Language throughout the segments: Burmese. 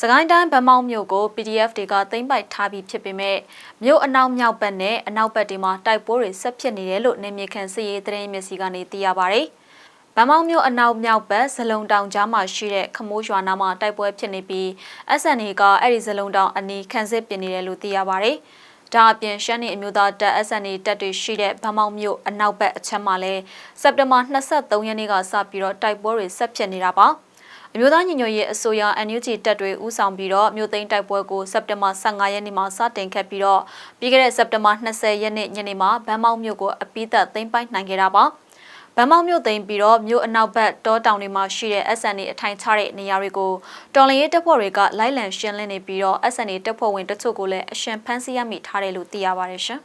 စကိုင်းတိုင်းဗမောက်မြို့ကို PDF တွေကသိမ်းပိုက်ထားပြီးဖြစ်ပေမဲ့မြို့အနောက်မြောက်ဘက်နဲ့အနောက်ဘက်တွေမှာတိုက်ပွဲတွေဆက်ဖြစ်နေတယ်လို့နေမြေခံစစ်ရေးသတင်းမျက်စိကနေသိရပါဗျ။ဗမောက်မြို့အနောက်မြောက်ဘက်ဇလုံတောင်ကြားမှာရှိတဲ့ခမိုးရွာနာမှာတိုက်ပွဲဖြစ်နေပြီး SNA ကအဲ့ဒီဇလုံတောင်အနီးခံစစ်ပြင်နေတယ်လို့သိရပါဗျ။ဒါအပြင်ရှမ်းနေအမျိုးသားတပ် SNA တပ်တွေရှိတဲ့ဗမောက်မြို့အနောက်ဘက်အချက်မှာလဲစက်တင်ဘာ23ရက်နေ့ကစပြီးတော့တိုက်ပွဲတွေဆက်ဖြစ်နေတာပါ။ အမျိုးသားညီညွတ်ရေးအစိုးရ NUG တပ်တွေဦးဆောင်ပြီးတော့မြို့သိမ်းတိုက်ပွဲကိုစက်တင်ဘာ15ရက်နေ့မှာစတင်ခဲ့ပြီးတော့ပြီးခဲ့တဲ့စက်တင်ဘာ20ရက်နေ့ညနေမှာဗန်းမောက်မြို့ကိုအပိသက်သိမ်းပိုက်နိုင်ခဲ့တာပါဗန်းမောက်မြို့သိမ်းပြီးတော့မြို့အနောက်ဘက်တောတောင်တွေမှာရှိတဲ့ SNA အထိုင်ချတဲ့နေရာတွေကိုတော်လရင်တပ်ဖွဲ့တွေကလိုက်လံရှင်းလင်းနေပြီးတော့ SNA တပ်ဖွဲ့ဝင်တချို့ကိုလည်းအရှင်ဖမ်းဆီးရမိထားတယ်လို့သိရပါတယ်ရှင်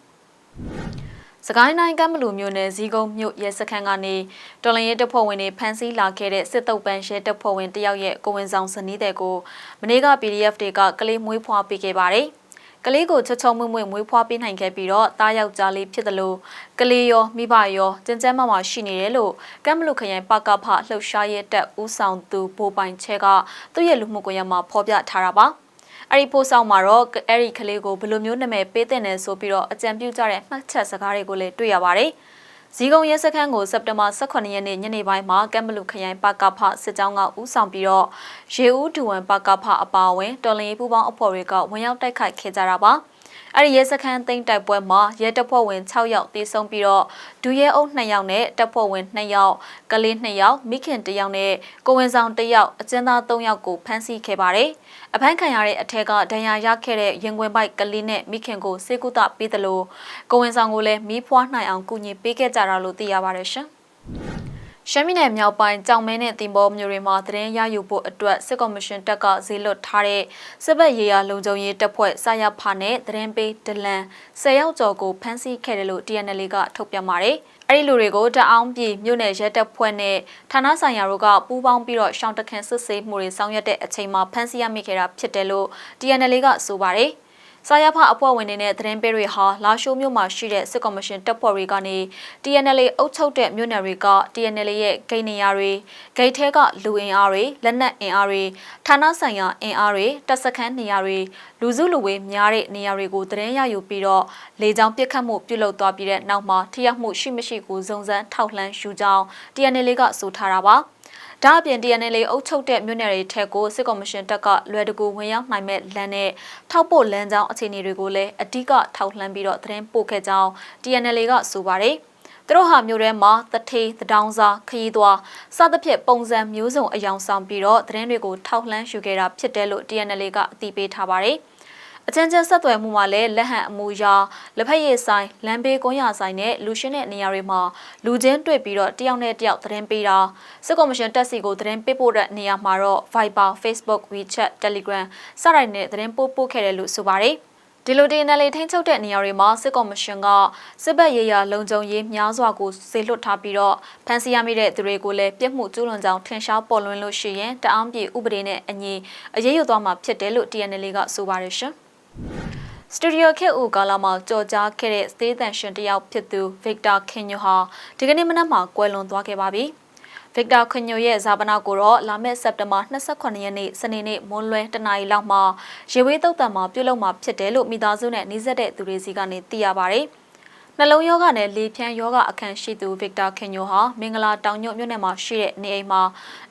စကိုင်းတိုင်းကမ်းမလူမြို့နယ်ဇီးကုန်းမြို့ရဲစခန်းကနေတော်လရင်တပ်ဖွဲ့ဝင်တွေဖမ်းဆီးလာခဲ့တဲ့စစ်တုပ်ပန်းရဲတပ်ဖွဲ့ဝင်တယောက်ရဲ့ကိုဝင်ဆောင်ဇနီးတဲ့ကိုမနေ့က PDF တွေကကလေးမွေးဖွားပေးခဲ့ပါတယ်။ကလေးကိုချောချောမွေ့မွေ့မွေးဖွားပေးနိုင်ခဲ့ပြီးတော့တားယောက်ကြားလေးဖြစ်တယ်လို့ကလေးရောမိဘရောကျန်းကျန်းမာမာရှိနေတယ်လို့ကမ်မလူခရိုင်ပကဖလှုပ်ရှားရဲတပ်ဦးဆောင်သူဘိုးပိုင်ချဲကသူ့ရဲ့လူမှုကွန်ရက်မှာဖော်ပြထားတာပါ။ အဲ့ဒီပို့ဆောင်မှာတော့အဲ့ဒီကလေးကိုဘယ်လိုမျိုးနာမည်ပေးတင်တယ်ဆိုပြီးတော့အကြံပြုကြတဲ့မှတ်ချက်စကားတွေကိုလည်းတွေ့ရပါတယ်။ဇီကုံရဲစခန်းကိုစက်တင်ဘာ18ရက်နေ့ညနေပိုင်းမှာကမ်ဘလူခရိုင်ပကဖစစ်ကြောင်းကဦးဆောင်ပြီးတော့ရေဦးဒူဝံပကဖအပါအဝင်တော်လင်ရေးပူပေါင်းအဖွဲ့တွေကဝင်ရောက်တိုက်ခိုက်ခဲ့ကြတာပါ။ အဲ့ဒီရဲစခန်းသိမ်းတိုက်ပွဲမှာရဲတပ်ဖွဲ့ဝင်6ယောက်တေဆုံးပြီးတော့ဒူရဲအုပ်2ယောက်နဲ့တပ်ဖွဲ့ဝင်2ယောက်ကလေး2ယောက်မိခင်1ယောက်နဲ့ကိုဝင်ဆောင်1ယောက်အကျဉ်းသား3ယောက်ကိုဖမ်းဆီးခဲ့ပါတယ်။အဖမ်းခံရတဲ့အထက်ကဒဏ်ရာရခဲ့တဲ့ရင်ခွင်ပိုက်ကလေးနဲ့မိခင်ကိုစေကုသပေးတယ်လို့ကိုဝင်ဆောင်ကိုလည်းမီးဖွားနိုင်အောင်ကူညီပေးခဲ့ကြတာလို့သိရပါတယ်ရှင်။ ရှမ်းပြည်နယ်မြောက်ပိုင်းကြောင်မဲနဲ့တင်ပေါ်မြို့တွေမှာသတင်းရယူဖို့အတွက်စစ်ကော်မရှင်တပ်ကဈေးလွတ်ထားတဲ့စစ်ဘက်ရေးရာလုံခြုံရေးတပ်ဖွဲ့စာရဖာနဲ့သတင်းပေးဒလန်၁၀ရောက်ကျော်ကိုဖမ်းဆီးခဲ့တယ်လို့ TNL ကထုတ်ပြန်ပါတယ်။အဲ့ဒီလူတွေကိုတအောင်ပြည်မြို့နယ်ရဲတပ်ဖွဲ့နဲ့ဌာနဆိုင်ရာတို့ကပူးပေါင်းပြီးတော့ရှောင်းတခန့်စစ်ဆေးမှုတွေဆောင်ရွက်တဲ့အချိန်မှာဖမ်းဆီးရမိခဲ့တာဖြစ်တယ်လို့ TNL ကဆိုပါတယ်။ စာရဖအဖွဲ့ဝင်တွေနဲ့သတင်းပေးတွေဟာလာရှိုးမြို့မှာရှိတဲ့စစ်ကော်မရှင်တပ်ဖွဲ့တွေကနေ TNL အုပ်ချုပ်တဲ့မြို့နယ်တွေက TNL ရဲ့ဂိတ်နေရာတွေဂိတ်ထဲကလူအင်အားတွေလက်နက်အင်အားတွေဌာနဆိုင်ရာအင်အားတွေတပ်စခန်းနေရာတွေလူစုလူဝေးများတဲ့နေရာတွေကိုသတင်းရယူပြီးတော့လေကြောင်းပစ်ခတ်မှုပြုလုပ်သွားပြီးတဲ့နောက်မှာထိရောက်မှုရှိမရှိကိုစုံစမ်းထောက်လှမ်းယူကြောင်း TNL ကဆိုထားတာပါ။ ဒါအပြင် TNL အုပ်ချုပ်တဲ့မြို့နယ်တွေထက်ကိုစစ်ကော်မရှင်တပ်ကလွယ်တကူဝင်ရောက်နိုင်မဲ့လမ်းနဲ့ထောက်ပို့လမ်းကြောင်းအခြေအနေတွေကိုလည်းအဓိကထောက်လှမ်းပြီးတော့သတင်းပို့ခဲ့ကြောင်း TNL ကဆိုပါတယ်။သူတို့ဟာမြို့ထဲမှာတထေးတဒေါင်းစားခရီးသွားစသဖြင့်ပုံစံမျိုးစုံအယောင်ဆောင်ပြီးတော့သတင်းတွေကိုထောက်လှမ်းယူခဲ့တာဖြစ်တယ်လို့ TNL ကအသိပေးထားပါတယ်။ အကြံကျန်ဆက်သွယ်မှုမှာလည်းလက်ဟန်အမူအရာလက်ဖက်ရည်ဆိုင်လမ်းဘေးကွန်ရဆိုင်နဲ့လူရှင်းတဲ့နေရာတွေမှာလူချင်းတွေ့ပြီးတော့တယောက်နဲ့တယောက်သတင်းပေးတာစစ်ကော်မရှင်တက်စီကိုသတင်းပေးပို့တဲ့နေရာမှာတော့ Viber, Facebook, WeChat, Telegram စတဲ့နဲ့သတင်းပို့ပို့ခဲ့တယ်လို့ဆိုပါတယ်ဒီလိုတင်နယ်လေးထိန်းချုပ်တဲ့နေရာတွေမှာစစ်ကော်မရှင်ကစစ်ဘက်ရေးရာလုံခြုံရေးများစွာကိုစေလွှတ်ထားပြီးတော့ဖမ်းဆီးရမိတဲ့သူတွေကိုလည်းပြစ်မှုကျူးလွန်ကြောင်းထင်ရှားပေါ်လွင်လို့ရှိရင်တအောင်ပြည်ဥပဒေနဲ့အညီအရေးယူသွားမှာဖြစ်တယ်လို့ TNL ကဆိုပါတယ်ရှင် စတူဒီယိုခေတ်ဦးကာလာမှာကြော်ကြားခဲ့တဲ့သေးတန်ရှင်တယောက်ဖြစ်သူဗစ်တာခင်ညိုဟာဒီကနေ့မနက်မှာကွယ်လွန်သွားခဲ့ပါပြီ။ဗစ်တာခင်ညိုရဲ့ဇာပနာကိုတော့လာမယ့်စက်တင်ဘာ28ရက်နေ့စနေနေ့မွန်းလွဲတနာရီလောက်မှာရေဝေးတုတ်တံမှာပြုလုပ်မှာဖြစ်တယ်လို့မိသားစုနဲ့နှိစက်တဲ့သူတွေစီကနေသိရပါဗျ။နှလုံးယောဂနဲ့လေဖြန်းယောဂအခန့်ရှိသူဗစ်တာခင်ညိုဟာမင်္ဂလာတောင်ညွတ်မြို့နယ်မှာရှိတဲ့နေအိမ်မှာ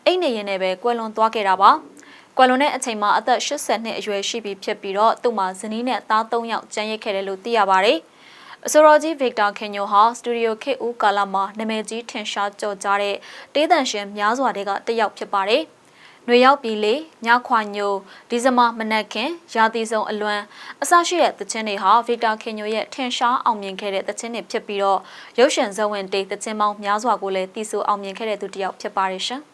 အိတ်နေရင်နဲ့ပဲကွယ်လွန်သွားခဲ့တာပါ။ ကွယ်လွန်တဲ့အချိန်မှာအသက်80နှစ်အရွယ်ရှိပြီဖြစ်ပြီးတော့သူ့မှာဇနီးနဲ့သား၃ယောက်ကျန်ရစ်ခဲ့တယ်လို့သိရပါတယ်။အဆိုတော်ကြီးဗစ်တာခင်ညိုဟာစတူဒီယိုခေဦးကာလာမှာနာမည်ကြီးထင်ရှားကြော်ကြားတဲ့တေးသန်ရှင်များစွာတွေကတယောက်ဖြစ်ပါတယ်။နှွေရောက်ပြီလေညခွာညိုဒီဇမာမနက်ခင်ရာသီဆုံးအလွမ်းအစရှိတဲ့သချင်းတွေဟာဗီတာခင်ညိုရဲ့ထင်ရှားအောင်မြင်ခဲ့တဲ့သချင်းတွေဖြစ်ပြီးတော့ရုပ်ရှင်ဇဝင်တေးသချင်းပေါင်းများစွာကိုလည်းတည်ဆူအောင်မြင်ခဲ့တဲ့သူတစ်ယောက်ဖြစ်ပါတယ်ရှင်။